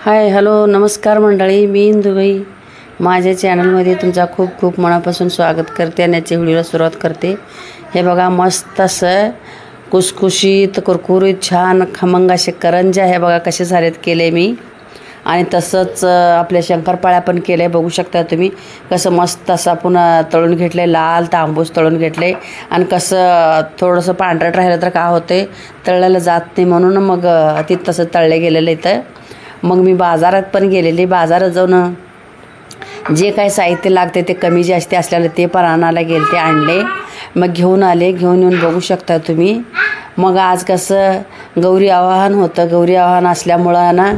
Hi hello नमस्कार मंडळी मी इंदुबाई. माझ्या चॅनलमध्ये तुमचा खूप खूप मनापासून स्वागत करते आणि याच्या व्हिडिओला सुरुवात करते. हे बघा मस्त असं कुसकुशीत कुरकुरीत छान खमंग असे करंजा हे बघा कसे झालेत केले मी. आणि तसंच आपल्या शंकरपाळ्या पण केले बघू शकता तुम्ही. कसं मस्त असं आपण तळून तळून घेतले लाल तांबूस तळून घेतले. आणि कसं थोडंसं पांढरट राहिलं तर का होते तळलेलं जात नाही म्हणून मग अं, ते तसं तळले गेलेलं इथं. मग मी बाजारात पण गेलेले. बाजारात जाऊन जे काही साहित्य लागते ते कमी जास्त असल्याला ते पण आणायला गेले ते आणले. मग घेऊन आले घेऊन येऊन बघू शकता तुम्ही. मग आज कसं गौरी आवाहन होतं. गौरी आवाहन असल्यामुळं ना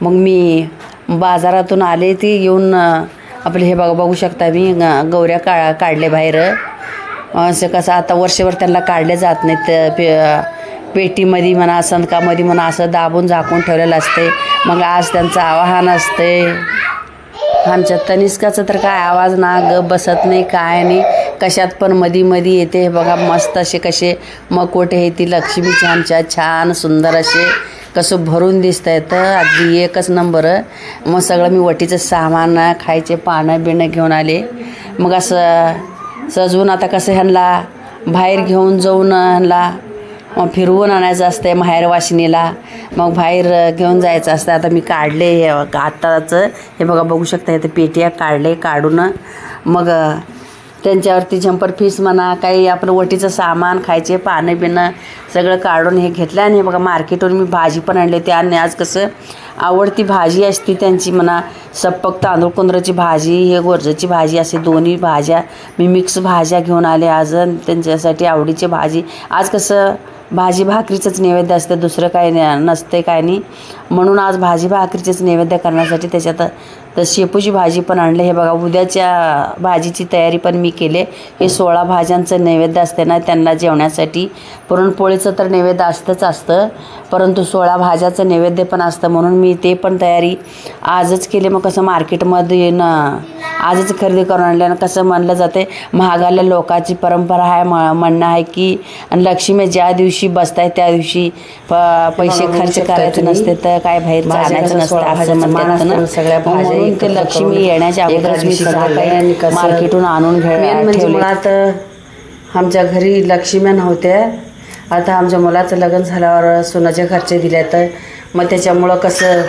मग मी बाजारातून आले ती येऊन आपले हे बघा बघू शकता मी गौऱ्या का काढले बाहेर. असं कसं आता वर्षभर त्यांना काढले जात नाहीत पे पेटीमध्ये म्हणा संदकामध्ये म्हणा असं दाबून झाकून ठेवलेलं असते मग आज त्यांचं आवाहन असते आमच्या तनिष्काचं तर काय आवाज ना ग बसत नाही काय नाही. कशात पण मधी मधी येते हे बघा मस्त असे कसे मकोटे हे ती लक्ष्मीचे आमच्या छान सुंदर असे कसं भरून दिसत आहेत अगदी एकच नंबर. मग सगळं मी वटीचं सामान खायचे पानं बिणं घेऊन आले. मग असं सजवून आता कसं ह्यांना बाहेर घेऊन जाऊन ह्यांना मग फिरवून आणायचं असतं माहेर वाशिनीला. मग बाहेर घेऊन जायचं असतं आता मी काढले हे आत्ताचं हे बघा बघू शकता इथे पेट्या काढले काढून. मग त्यांच्यावरती झंपर फीस म्हणा काही आपलं वटीचं सामान खायचे पानं बिणं सगळं काढून हे घेतलं. आणि हे बघा मार्केटवरून मी भाजी पण आणली होती. आणि आज कसं आवडती भाजी असती त्यांची म्हणा सप्पक तांदूळ कुंदराची भाजी हे गोरजाची भाजी असे दोन्ही भाज्या मी मिक्स भाज्या घेऊन आले आज. त्यांच्यासाठी आवडीची भाजी. आज कसं भाजी भाकरीचंच नैवेद्य असतं दुसरं काय नसते काय नाही. म्हणून आज भाजी भाकरीचंच नैवेद्य करण्यासाठी त्याच्यात तर शेपूची भाजी पण आणली. हे बघा उद्याच्या भाजीची तयारी पण मी केले हे सोळा भाज्यांचं नैवेद्य असते ना त्यांना जेवण्यासाठी. पुरणपोळीचं तर नैवेद्य असतंच असतं परंतु सोळा भाज्याचं नैवेद्य पण असतं म्हणून मी ते पण तयारी आजच केले. मग कसं मार्केटमध्ये ना आजच खरेदी करून आणले आणि कसं म्हणलं जाते महागाल्या लोकांची परंपरा आहे म म्हणणं आहे की आणि लक्ष्मी ज्या दिवशी बसताय त्या दिवशी प पैसे खर्च करायचे नसते तर काय बाहेर आणायचं नसतं असं म्हणतात ना. सगळ्या म्हणून ते लक्ष्मी येण्याच्या अगोदरच मी सगळं काही मार्केटून आणून म्हणजे. मुळात आमच्या घरी लक्ष्म्या नव्हत्या आता आमच्या मुलाचं लग्न झाल्यावर सोनाच्या खर्चे दिले तर मग त्याच्यामुळं कसं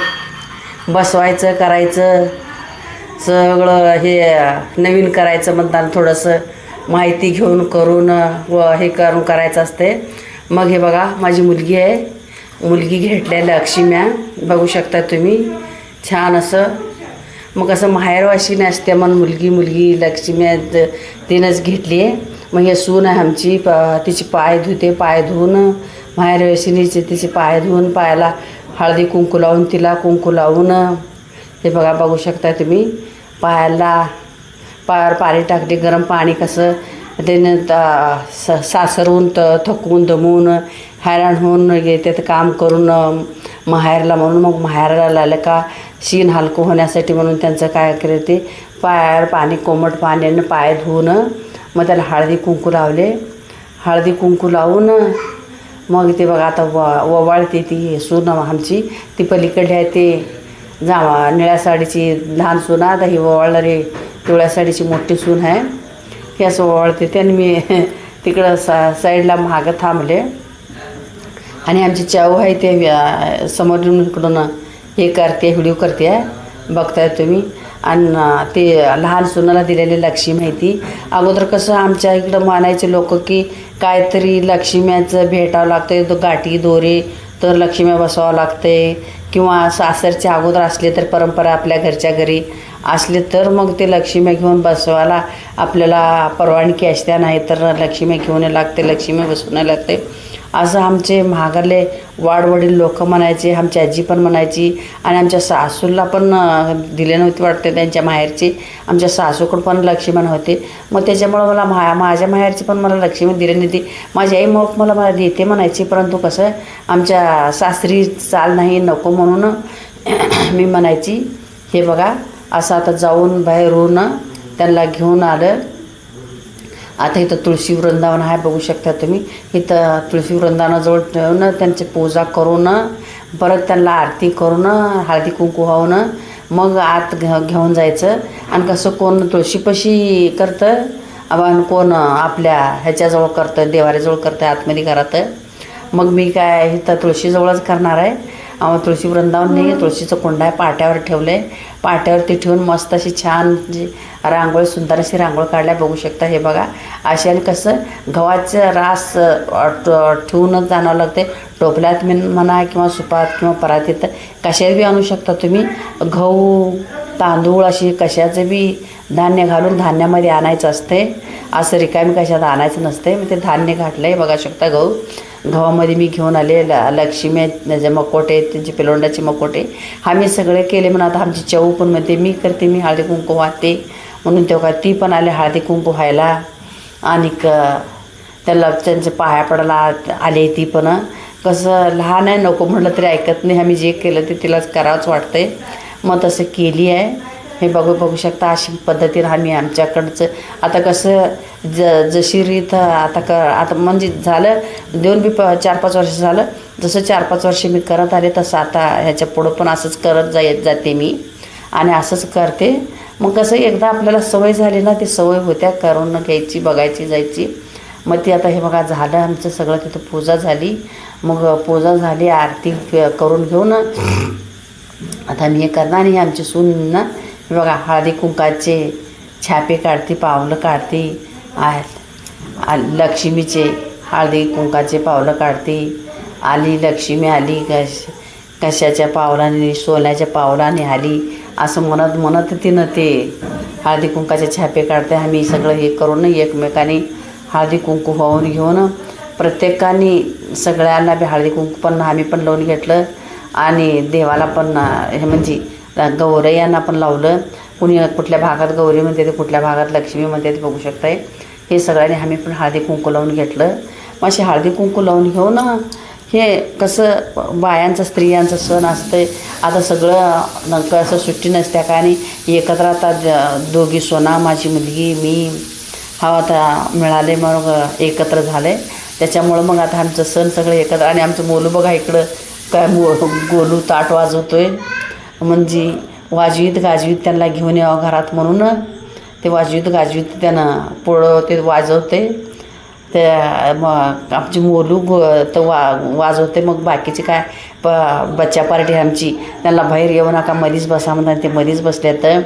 बसवायचं करायचं सगळं हे नवीन करायचं म्हणताना थोडंसं माहिती घेऊन करून व हे करून करायचं असते. मग हे बघा माझी मुलगी आहे. मुलगी घेतलेल्या लक्ष्म्या बघू शकता तुम्ही. छान असं. मग असं माहेरवाशी नसते मग मुलगी मुलगी लक्ष्म्या तिनंच घेतली आहे. मग हे सून आहे आमची प तिची पाय धुते पाय धुवून. माहेरवाशिनीचे तिचे पाय धुवून पायाला हळदी कुंकू लावून तिला कुंकू लावून. हे बघा बघू शकता तुम्ही. पायाला पायावर पाणी टाकले गरम पाणी कसं त्याने त- स त थकवून दमून हैराण होऊन येतात काम करून माहेरला म्हणून मग माहेरला आलं का शीन हलकं होण्यासाठी म्हणून त्यांचं काय करते ते पायावर पाणी कोमट पाण्यानं पाय धुवून मग त्याला हळदी कुंकू लावले. हळदी कुंकू लावून मग ते बघा आता व ववाळते ती सून आमची ती पलीकडे आहे ते जावा. निळ्या साडीची लहान सून आहे आता ही ओवाळणारी पिवळ्या साडीची मोठी सून आहे. ही असं ओवाळते. त्याने मी तिकडं सा साईडला मागं थांबले. आणि आमची चाऊ आहे ते समोरून इकडून हे करते व्हिडिओ करते. बघताय तुम्ही. आणि ते लहान सुनाला दिलेली लक्ष्मी माहिती. अगोदर कसं आमच्या इकडं मानायचे लोक की काहीतरी लक्ष्म्याचं भेटावं लागतं तो गाठी दोरे तर लक्ष्म्या बसावं लागते किंवा सासरचे अगोदर असले तर परंपरा आपल्या घरच्या घरी असले तर मग ते लक्ष्मी घेऊन बसवायला आपल्याला परवानगी असत्या नाही तर लक्ष्मी घेऊन लागते लक्ष्मी बसवून लागते. असं आमचे महागाले वाडवडील लोक म्हणायचे आमची आजी पण म्हणायची आणि आमच्या सासूला पण दिले नव्हते वाटते त्यांच्या माहेरचे. आमच्या सासूकडं पण लक्ष्मण होते. मग त्याच्यामुळं मला मा माझ्या माहेरची पण मला लक्ष्मी दिली नव्हती. माझी आई मग मला मला देते म्हणायची परंतु कसं आमच्या सासरी चाल नाही नको म्हणून मी म्हणायची हे बघा असं आता जाऊन बाहेरून त्यांना घेऊन आलं आता इथं तुळशी वृंदावन आहे बघू शकता तुम्ही. इथं तुळशी वृंदावनाजवळ ठेवणं त्यांची पूजा करून परत त्यांना आरती करून हळदी कुंकू वाहून मग आत घ घेऊन जायचं. आणि कसं कोण तुळशीपाशी करतं? आणि कोण आपल्या ह्याच्याजवळ करतं देवाऱ्याजवळ करतं आतमध्ये घरात मग मी काय इथं तुळशीजवळच करणार आहे. तुळशी वृंदावन नाही तुळशीचं कोंड आहे पाट्यावर ठेवलं आहे पाट्यावरती ठेवून मस्त अशी छान जी रांगोळी सुंदर अशी रांगोळी काढल्या बघू शकता हे बघा. अशाने कसं गव्हाचं रास ठेवूनच जाणं लागते टोपल्यात मी म्हणा किंवा सुपात किंवा परातीत कशात बी आणू शकता तुम्ही. गहू तांदूळ अशी कशाचं बी धान्य घालून धान्यामध्ये आणायचं असते असं रिकामी कशात आणायचं नसते मी ते धान्य घातलं आहे बघा शकता गहू. गावामध्ये मी घेऊन आले ल लक्ष्मी आहेत मकोटे त्यांचे पेलोंडाचे मकोटे. हा मी सगळे केले म्हणून आता आमची चऊ पण म्हणते मी करते मी हळदी कुंकू वाहते. म्हणून तेव्हा ती पण आले हळदी कुंकू व्हायला. आणि क त्याला त्यांचे पाया पडायला आले ती पण. कसं लहान आहे नको म्हटलं तरी ऐकत नाही. आम्ही जे केलं ते तिलाच करावंच वाटतंय. मग तसं केली आहे. हे बघू बघू शकता अशी पद्धतीनं आम्ही आमच्याकडचं. आता कसं ज जशी रीत आता क आता म्हणजे झालं देऊन बी प चार पाच वर्ष झालं जसं चार पाच वर्ष मी करत आले तसं आता ह्याच्या पुढं पण असंच करत जाय जाते मी. आणि असंच करते. मग कसं एकदा आपल्याला सवय झाली ना ती सवय होत्या करून घ्यायची बघायची जायची. मग ती आता हे बघा झालं आमचं सगळं तिथं पूजा झाली. मग पूजा झाली आरती करून घेऊन. आता मी हे करणार आणि आमची सून ना बघा हळदी कुंकाचे छापे काढते पावलं काढते आ- लक्ष्मीचे हळदी कुंकाचे पावलं काढते. आली लक्ष्मी आली कश कशाच्या पावलाने सोन्याच्या पावलाने आली. असं म्हणत म्हणत तिनं ते हळदी कुंकाचे छापे काढते. आम्ही सगळं हे करून एकमेकाने हळदी कुंकू होऊन घेऊन प्रत्येकाने सगळ्यांना बी हळदी कुंकू पण आम्ही पण लावून घेतलं. आणि देवाला पण हे म्हणजे गौरयांना पण लावलं. कुणी कुठल्या भागात गौरी म्हणते ते कुठल्या भागात लक्ष्मी म्हणते ते बघू शकताय. हे सगळ्यांनी आम्ही पण हळदी कुंकू लावून घेतलं. मग असे हळदी कुंकू लावून घेऊन हे कसं बायांचं स्त्रियांचं सण असतं आता सगळं न कसं सुट्टी नसत्या का आणि एकत्र आता दोघी सोना माझी मुलगी मी हा आता मिळाले मग एकत्र झाले त्याच्यामुळं मग आता आमचं सण सगळं एकत्र आणि आमचं मोलू बघा इकडं काय मो गोलू ताट वाजवतोय. म्हणजे वाजवीत गाजवीत त्यांना घेऊन यावं घरात म्हणून. ते वाजवीत गाजवीत त्यानं पोळं ते वाजवते. ते मग आमची मोलू गो तर वा वाजवते. मग बाकीचे काय प बच्चा पार्टी आमची त्यांना बाहेर येऊ नका मधीच बसा म्हणतात. ते मधीच बसले तर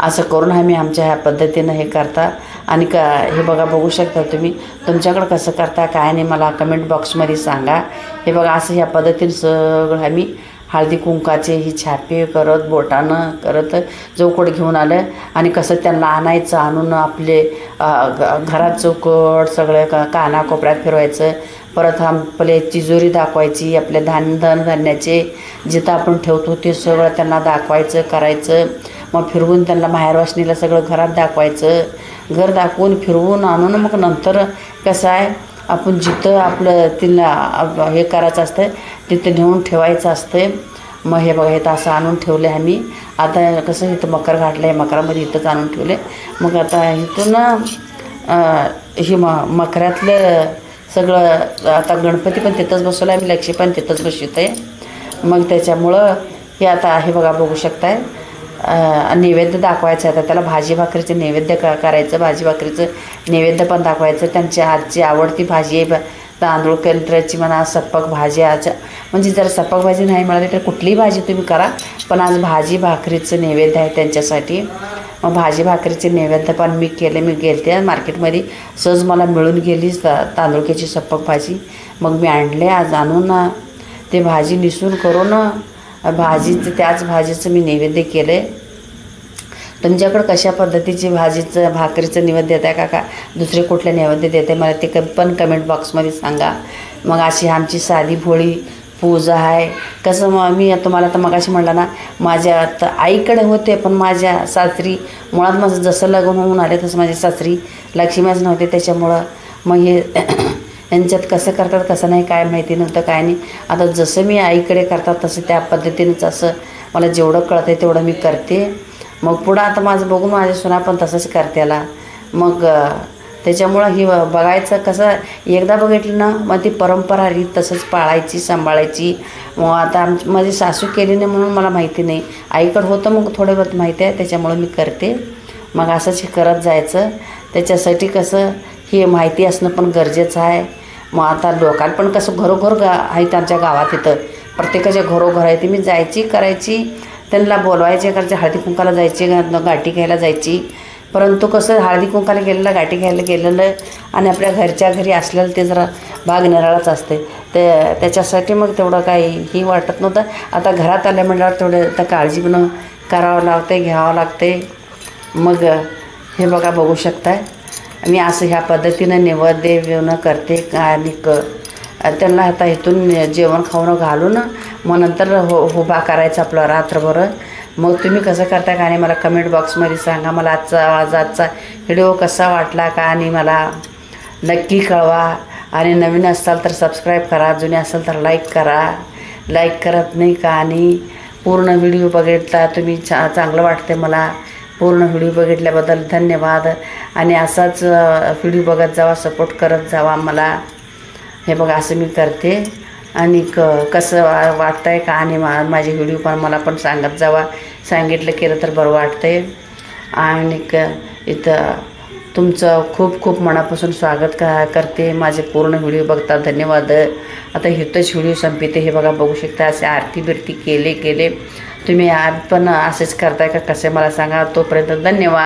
असं करून आम्ही आमच्या ह्या पद्धतीनं हे करता. आणि का हे बघा बघू शकता तुम्ही तुमच्याकडं कसं करता काय नाही मला कमेंट बॉक्समध्ये सांगा. हे बघा असं ह्या पद्धतीनं सगळं आम्ही हळदी कुंकाचे ही छापे करत बोटानं करत चौकट घेऊन आलं. आणि कसं त्यांना आणायचं आणून आपले घरात चौकट सगळं का काना कोपऱ्यात फिरवायचं. परत आपले तिजोरी दाखवायची आपले धान धन धान्याचे जिथं आपण ठेवतो ते सगळं त्यांना दाखवायचं करायचं. मग फिरवून त्यांना बाहेरवाशनीला सगळं घरात दाखवायचं. घर दाखवून फिरवून आणून मग नंतर कसं आहे आपण जिथं आपलं तिला हे करायचं असतं तिथं नेऊन ठेवायचं असतं मग हे बघा इथं असं आणून ठेवलं आहे आम्ही. आता कसं इथं मकर घातलं आहे मकरामध्ये इथंच आणून ठेवले मग आता इथून हे म मकरातलं सगळं आता गणपती पण तिथंच बसवलं आहे आम्ही लक्ष्मी पण तिथंच बसवत आहे मग त्याच्यामुळं हे आता हे बघा बघू शकताय. नैवेद्य दाखवायचं आहे. आता त्याला भाजी भाकरीचं नैवेद्य क करायचं भाजी भाकरीचं नैवेद्य पण दाखवायचं. त्यांच्या आजची आवडती भाजी आहे. ब- तांदूळ केंद्राची म्हणा सप्पक भाजी आज. म्हणजे जर सप्पक भाजी नाही मिळाली तर कुठलीही भाजी तुम्ही करा. पण आज भाजी भाकरीचं नैवेद्य आहे त्यांच्यासाठी. मग भाजी भाकरीचे नैवेद्य पण मी केले मी गेलते मार्केटमध्ये. सहज मला मिळून गेली ता- तांदूळक्याची भाजी. मग मी आणले आज आणून. ते भाजी निसून करून भाजीचं त्याच भाजीचं मी नैवेद्य केलं आहे तुमच्याकडं कशा पद्धतीची भाजीचं भाकरीचं नैवेद्य देत आहे का का दुसरे कुठले नैवेद्य देते मला ते क पण कमेंट बॉक्समध्ये सांगा. मग अशी आमची साधी भोळी पूजा आहे. कसं मग मी तुम्हाला तर मगाशी म्हटलं ना माझ्या आता आईकडे होते पण माझ्या सासरी मुळात माझं जसं लग्न होऊन आले तसं माझी सासरी लक्ष्मीच नव्हते. त्याच्यामुळं मग हे यांच्यात कसं करतात कसं नाही काय माहिती नव्हतं काय नाही. आता जसं मी आईकडे करतात तसं त्या पद्धतीनंच असं मला जेवढं कळतं आहे तेवढं मी करते. मग पुढं आता माझं बघून माझ्या सुना पण तसंच करतेला मग त्याच्यामुळं ही बघायचं कसं एकदा बघितलं ना मग ती परंपरा ही तसंच पाळायची सांभाळायची. मग आता आम माझी सासू केली नाही म्हणून मला माहिती नाही. आईकडं होतं मग थोडं बहुत माहिती आहे त्याच्यामुळं मी करते. मग असंच करत जायचं. त्याच्यासाठी कसं ही माहिती असणं पण गरजेचं आहे. मग आता लोकांना पण कसं घरोघर गा आहेत आमच्या गावात इथं. प्रत्येकाच्या घरोघर आहे ती मी जायची करायची त्यांना बोलवायचे करायचे हळदी कुंकाला जायची गाठी घ्यायला जायची. परंतु कसं हळदी कुंकाला गेलेलं गाठी घ्यायला गेलेलं आणि आपल्या घरच्या घरी असलेलं ते जरा भाग निराळाच असते. ते त्याच्यासाठी मग तेवढं काही ही वाटत नव्हतं. आता घरात आल्या म्हटल्यावर तेवढं आता काळजी पण करावं लागते घ्यावं लागते. मग हे बघा बघू शकताय. मी असं ह्या पद्धतीनं नैवेद्य बिवणं करते का आणि क. त्यांना आता इथून जेवण खावणं घालून मग नंतर हो उभा करायचा आपला रात्रभर. मग तुम्ही कसं करता का आणि मला कमेंट बॉक्समध्ये सांगा. मला आजचा आज आजचा व्हिडिओ कसा वाटला का आणि मला नक्की कळवा. आणि नवीन असाल तर सबस्क्राईब करा. जुने असाल तर लाईक करा. लाईक करत नाही का आणि पूर्ण व्हिडिओ बघितला. तुम्ही चा चांगलं वाटते मला. पूर्ण व्हिडिओ बघितल्याबद्दल धन्यवाद. आणि असाच व्हिडिओ बघत जावा सपोर्ट करत जावा मला. हे बघा असं मी करते. आणि क कसं वा वाटतं आहे का आणि मा माझे व्हिडिओ पण मला पण सांगत जावा. सांगितलं केलं तर बरं वाटतंय. आणि क इथं तुमचं खूप खूप मनापासून स्वागत का करते. माझे पूर्ण व्हिडिओ बघता धन्यवाद. आता हितच व्हिडिओ संपते हे बघा बघू शकता. असे आरती बिरती केले केले. तुम्ही आज पण असेच करताय का? कसे? मला सांगा. तोपर्यंत धन्यवाद.